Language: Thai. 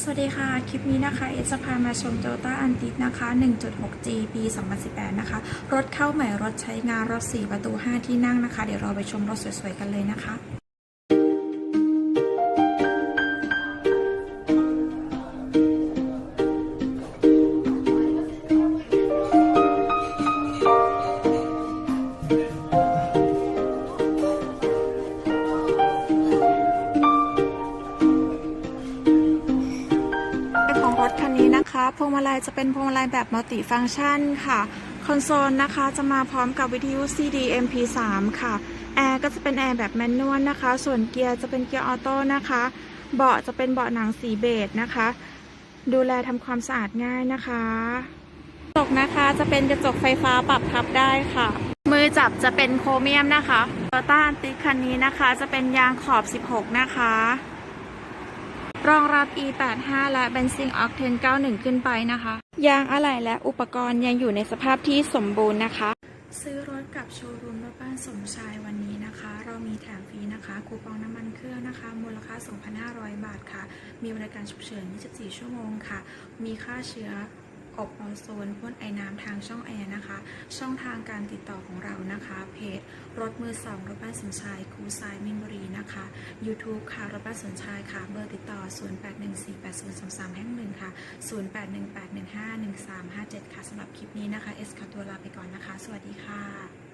สวัสดีค่ะ คลิปนี้นะคะ เอจะพามาชมโตโยต้าอันติสนะคะ 1.6G ปี 2018 นะคะ รถเข้าใหม่รถใช้งานรถ 4 ประตู 5 ที่นั่งนะคะ เดี๋ยวเราไปชมรถสวยๆ กันเลยนะคะ พวงมาลัยจะเป็นพวงมาลัยแบบมัลติฟังก์ชันค่ะ คอนโซลนะคะจะมาพร้อมกับวิทยุ CD MP3 ค่ะแอร์ก็จะเป็นแอร์แบบแมนนวลนะคะ ส่วนเกียร์จะเป็นเกียร์ออโต้นะคะ เบาะจะเป็นเบาะหนังสีเบจนะคะ ดูแลทำความสะอาดง่ายนะคะกระจกนะคะจะเป็นกระจกไฟฟ้าปรับพับได้ค่ะ มือจับจะเป็นโครเมียมนะคะโตต้าติคันนี้นะคะ จะเป็นยางขอบ 16 นะคะ รองรับ E85 และเบนซินออกเทน 91 ขึ้นไปนะคะ ยางอะไหล่และอุปกรณ์ยังอยู่ในสภาพที่สมบูรณ์นะคะ ซื้อรถกับโชว์รูมรถบ้านสมชายวันนี้นะคะ เรามีแถมฟรีนะคะ คูปองน้ำมันเครื่องนะคะ มูลค่า 2,500 บาทค่ะ มีบริการฉุกเฉิน 24 ชั่วโมงค่ะ มีค่าเชื้ออบออโซนพ่นไอน้ำทางช่องแอร์นะคะ ช่องทางการติดต่อของเรานะคะ เพจรถมือสองรถบ้านสมชายคูซายมินบุรี นะคะ YouTube ค่ะรถบ้านสนชายค่ะ เบอร์ติดต่อ 08148033แห่งหนึ่งค่ะ 0818151357 ค่ะสำหรับคลิปนี้นะคะ เอสขอตัวลาไปก่อนนะคะ สวัสดีค่ะ